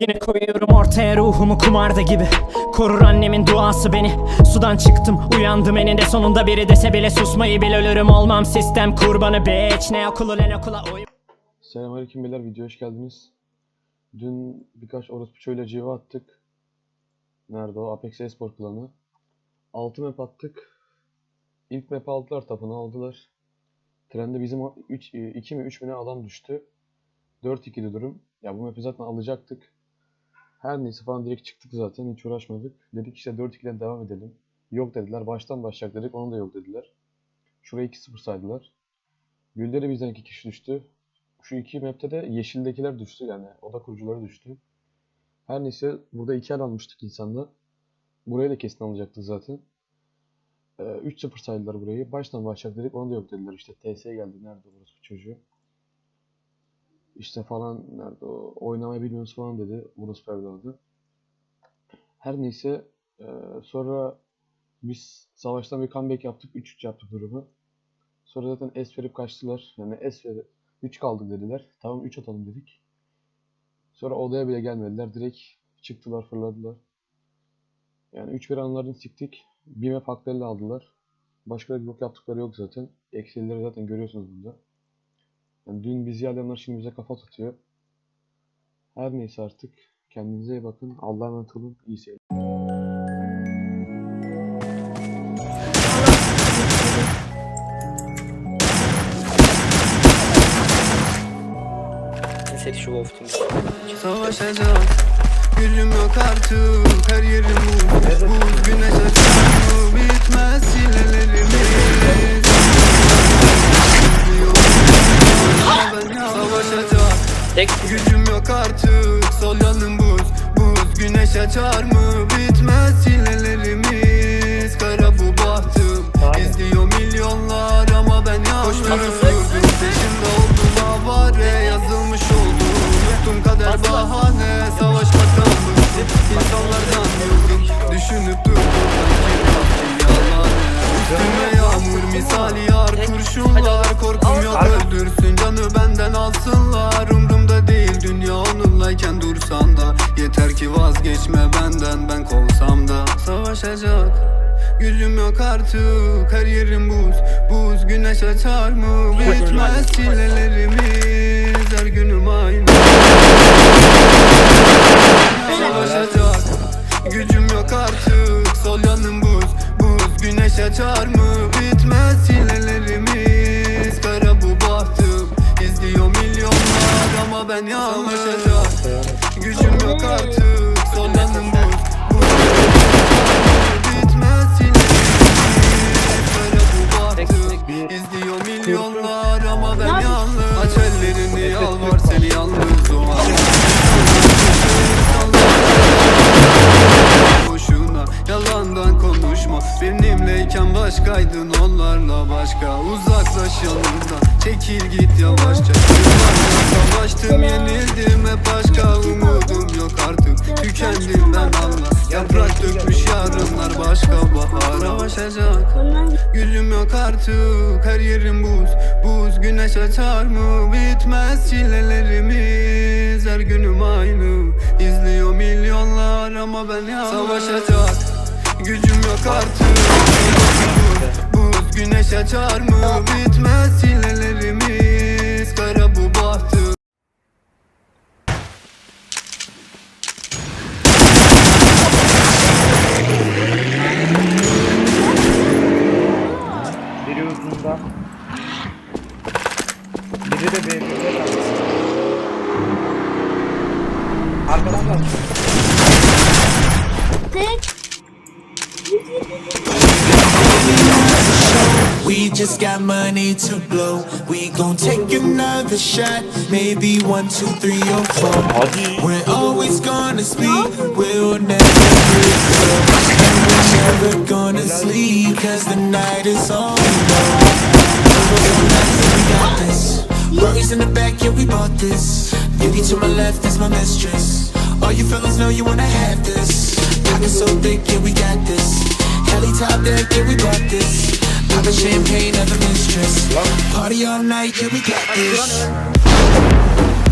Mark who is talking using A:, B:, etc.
A: Yine koyuyorum ortaya ruhumu kumarda gibi Korur annemin duası beni Sudan çıktım uyandım eninde sonunda biri dese bile susmayı bil ölürüm olmam sistem kurbanı bitch Ne okulu ne okula oyun
B: Selamünaleyküm beyler, videoya hoş geldiniz. Dün birkaç orospu çoğuyla civa attık. Nerede o? Apex Espor klanı. 6 map attık. İlk map aldılar, tapını aldılar. Trende bizim 3, 2 mi 3 mi ne adam düştü. 4-2'di durum. Ya bu map'i zaten alacaktık. Her neyse falan direkt çıktık zaten, hiç uğraşmadık. Dedik işte 4-2'den devam edelim. Yok dediler, baştan başlayacak dedik, onu da yok dediler. Şuraya 2-0 saydılar. Gülleri bizden 2 kişi düştü. Şu iki map'te de yeşildekiler düştü yani oda kurucuları düştü. Her neyse burada iki el almıştık insanda. Buraya da kesin alacaktık zaten. Ee, 3-0 saydılar burayı. Baştan başlayacak dedik onu da yok dediler işte. TS geldi nerede burası bu çocuğu. İşte falan nerede o oynamayı bilmiyoruz falan dedi Urus evladı. Her neyse ee, sonra biz savaştan bir comeback yaptık. 3-3 yaptık durumu. Sonra zaten S verip kaçtılar. Yani S verip 3 kaldık dediler. Tamam 3 atalım dedik. Sonra odaya bile gelmediler. Direkt çıktılar fırladılar. Yani 3-1 anlarını siktik. Bir map aldılar. Başka bir bok yaptıkları yok zaten. Eksileri zaten görüyorsunuz burada. Yani dün bizi yerleyenler şimdi bize kafa tutuyor. Her neyse artık. Kendinize iyi bakın. Allah'a emanet olun. İyi seyirler.
C: Sexual of Team.
D: Savaşacak Gücüm yok artık Her yerim buz Buz güneş mı Bitmez çilelerimiz
C: Tek
D: Gücüm yok artık Sol yanım buz. Buz güneş açar mı? Bitmez çilelerimiz Kara bu bahtım. İzliyor milyonlar ama ben yalnız Peşimde oldum avare Yazılmış oldum Yuttum kader bahane Savaşmaktan bıktım İnsanlardan yıldım. Düşünüp durdum. Üstüme yağmur misali yar kurşunlar. Korkum yok öldürsün canı benden alsınlar dursan da Yeter ki vazgeçme benden ben kovsam da. Savaşacak Gücüm yok artık her yerim buz Buz güneş açar mı? Bitmez çilelerimiz Her günüm aynı. Savaşacak Gücüm yok artık Sol yanım buz Buz güneş açar mı? Bitmez çilelerimiz Kara bu bahtım İzliyor milyonlar Ama ben yalnız artık Sol yanım buz Buz Bitmez bu bahtım İzliyor milyonlar Ama ben yalnız. Aç ellerini yalvar seni yalnız o boşuna Yalandan konuşma. Benimleyken başkaydın onlarla başka. Uzaklaş yanımdan. Çekil git yavaşça. Yıllarla savaştım yenildim hep başka ben anla. Yaprak dökmüş yarınlar başka bahar. Savaşacak. Gücüm yok artık. Her yerim buz. Buz güneş açar mı? Bitmez çilelerimiz. Her günüm aynı. İzliyor milyonlar ama ben yalnız. Savaşacak. Gücüm yok artık. Buz güneş açar mı? Bitmez
E: We just got money to blow. We gon' take another shot. Maybe one, two, three, or four. We're always gonna speak. We'll never. And we're never gonna sleep. Cause the night is this. Worries in the back, yeah, we bought this. Beauty to my left is my mistress. All you fellas know you wanna have this. Pocket so thick, yeah, we got this. Heli top deck, yeah, we bought this. Poppin' champagne of the mistress. Party all night, yeah, we got this.